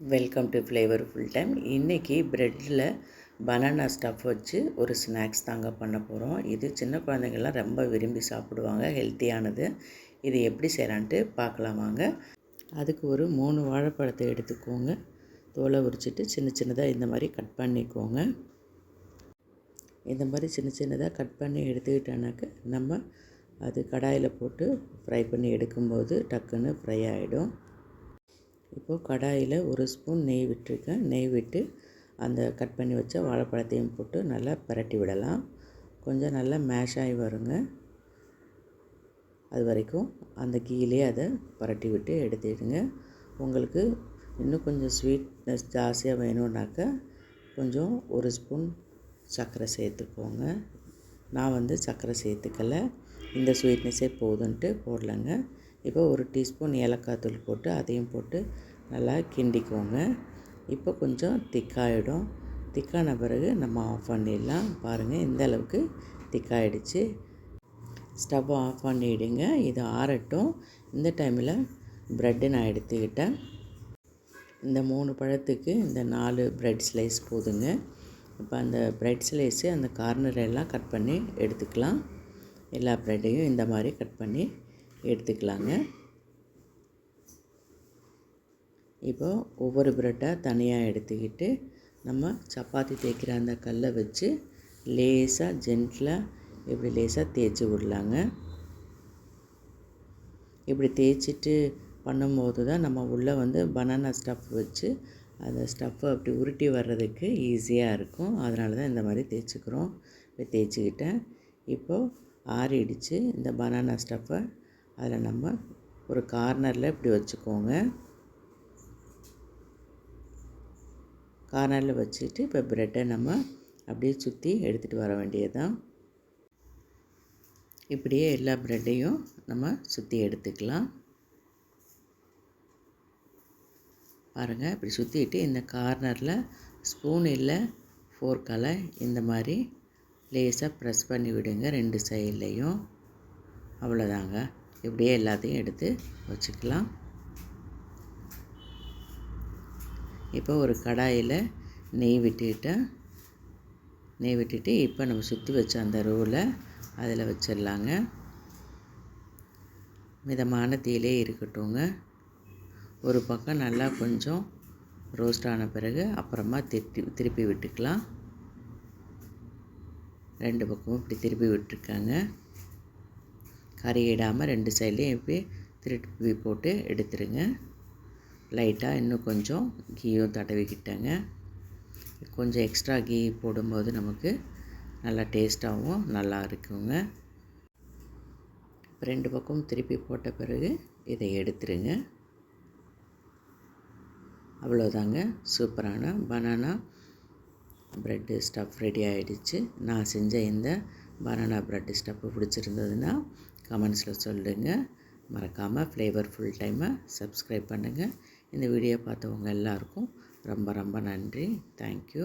Welcome to flavour full time இன்றைக்கி ப்ரெட்டில் banana stuff வச்சு ஒரு ஸ்நாக்ஸ் தாங்க பண்ண போகிறோம் இது சின்ன குழந்தைங்கள்லாம் ரொம்ப விரும்பி சாப்பிடுவாங்க. ஹெல்த்தியானது இது எப்படி செய்யலான்ட்டு பார்க்கலாம் வாங்க. அதுக்கு ஒரு மூணு வாழைப்பழத்தை எடுத்துக்கோங்க. தோலை உரிச்சிட்டு சின்ன சின்னதாக இந்த மாதிரி கட் பண்ணிக்கோங்க. இந்த மாதிரி சின்ன சின்னதாக கட் பண்ணி எடுத்துக்கிட்டோன்னாக்க நம்ம அது கடாயில் போட்டு ஃப்ரை பண்ணி எடுக்கும்போது டக்குன்னு ஃப்ரை ஆகிடும் இப்போது கடாயில் ஒரு ஸ்பூன் நெய் விட்டுருக்கேன். நெய் விட்டு அந்த கட் பண்ணி வச்ச வாழைப்பழத்தையும் போட்டு நல்லா பரட்டி விடலாம். கொஞ்சம் நல்லா மேஷ் ஆகி வருங்க. அது வரைக்கும் அந்த கீழே அதை பரட்டி விட்டு எடுத்துடுங்க. உங்களுக்கு இன்னும் கொஞ்சம் ஸ்வீட்னஸ் ஜாஸ்தியாக வேணும்னாக்கா கொஞ்சம் ஒரு ஸ்பூன் சர்க்கரை சேர்த்துக்கோங்க. நான் வந்து சர்க்கரை சேர்த்துக்கலை. இந்த ஸ்வீட்னஸே போதுன்ட்டு போடலைங்க. இப்போ ஒரு டீஸ்பூன் ஏலக்காய் தூள் போட்டு அதையும் போட்டு நல்லா கிண்டிக்கோங்க. இப்போ கொஞ்சம் திக்காயிடும். திக்கான பிறகு நம்ம ஆஃப் பண்ணிடலாம். பாருங்கள் இந்த அளவுக்கு திக்காயிடுச்சு. ஸ்டவ் ஆஃப் பண்ணிவிடுங்க இது ஆறட்டும். இந்த டைமில் ப்ரெட்டு நான் எடுத்துக்கிட்டேன். இந்த மூணு பழத்துக்கு இந்த நாலு ப்ரெட் ஸ்லைஸ் போதுங்க. இப்போ அந்த ப்ரெட் ஸ்லைஸு அந்த கார்னர் எல்லாம் கட் பண்ணி எடுத்துக்கலாம். எல்லா ப்ரெட்டையும் இந்த மாதிரி கட் பண்ணி எடுத்துக்கலாங்க. இப்போ ஒவ்வொரு ப்ரெட்டாக தனியாக எடுத்துக்கிட்டு நம்ம சப்பாத்தி தேய்க்கிற அந்த கல்லை வச்சு லேசாக ஜென்டிலாக இப்படி லேசாக தேய்ச்சி விடலாங்க. இப்படி தேய்ச்சிட்டு பண்ணும்போது தான் நம்ம உள்ளே வந்து பனானா ஸ்டஃப் வச்சு அந்த ஸ்டஃப்பை அப்படி உருட்டி வர்றதுக்கு ஈஸியாக இருக்கும். அதனால தான் இந்த மாதிரி தேய்ச்சிக்கிறோம். இப்போ தேய்ச்சிக்கிட்டேன். இப்போது ஆறிடுச்சு. இந்த பனானா ஸ்டஃப்பை அதில் நம்ம ஒரு கார்னரில் இப்படி வச்சுக்கோங்க. கார்னரில் வச்சுட்டு இப்போ ப்ரெட்டை நம்ம அப்படியே சுற்றி எடுத்துகிட்டு வர வேண்டியதுதான். இப்படியே எல்லா ப்ரெட்டையும் நம்ம சுற்றி எடுத்துக்கலாம். பாருங்கள் இப்படி சுற்றிட்டு இந்த கார்னரில் ஸ்பூன் இல்லை ஃபோர்க்கால் இந்த மாதிரி லேசாக ப்ரெஸ் பண்ணி விடுங்க ரெண்டு சைட்லேயும். அவ்வளோதாங்க. இப்படியே எல்லாத்தையும் எடுத்து வச்சுக்கலாம். இப்போ ஒரு கடாயில் நெய் விட்டுட்டேன் நெய் விட்டுட்டு இப்போ நம்ம சுற்றி வச்ச அந்த ரூவில் அதில் வச்சிடலாங்க. மிதமான தீயிலே இருக்கட்டுங்க ஒரு பக்கம் நல்லா கொஞ்சம் ரோஸ்ட் ஆன பிறகு அப்புறமா திருப்பி திருப்பி விட்டுக்கலாம். ரெண்டு பக்கமும் இப்படி திருப்பி விட்டுருக்காங்க. கரையிடாமல் ரெண்டு சைட்லேயும் இப்படி திருப்பி போட்டு எடுத்துருங்க. லைட்டாக இன்னும் கொஞ்சம் கீயும் தடவிக்கிட்டேங்க. கொஞ்சம் எக்ஸ்ட்ரா கீ போடும்போது நமக்கு நல்லா டேஸ்ட்டாகவும் நல்லா இருக்குங்க. ரெண்டு பக்கம் திருப்பி போட்ட பிறகு இதை எடுத்துருங்க. அவ்வளோதாங்க சூப்பரான பனானா ப்ரெட்டு ஸ்டஃப் ரெடி ஆகிடுச்சு நான் செஞ்ச இந்த பனானா ப்ரெட்டு ஸ்டஃப்பு பிடிச்சிருந்ததுன்னா கமெண்ட்ஸில் சொல்லுங்கள் மறக்காமல் ஃப்ளேவர் ஃபுல் டைமை சப்ஸ்கிரைப் பண்ணுங்கள் இந்த வீடியோ பார்த்தவங்க எல்லாருக்கும் ரொம்ப ரொம்ப நன்றி. தேங்க்யூ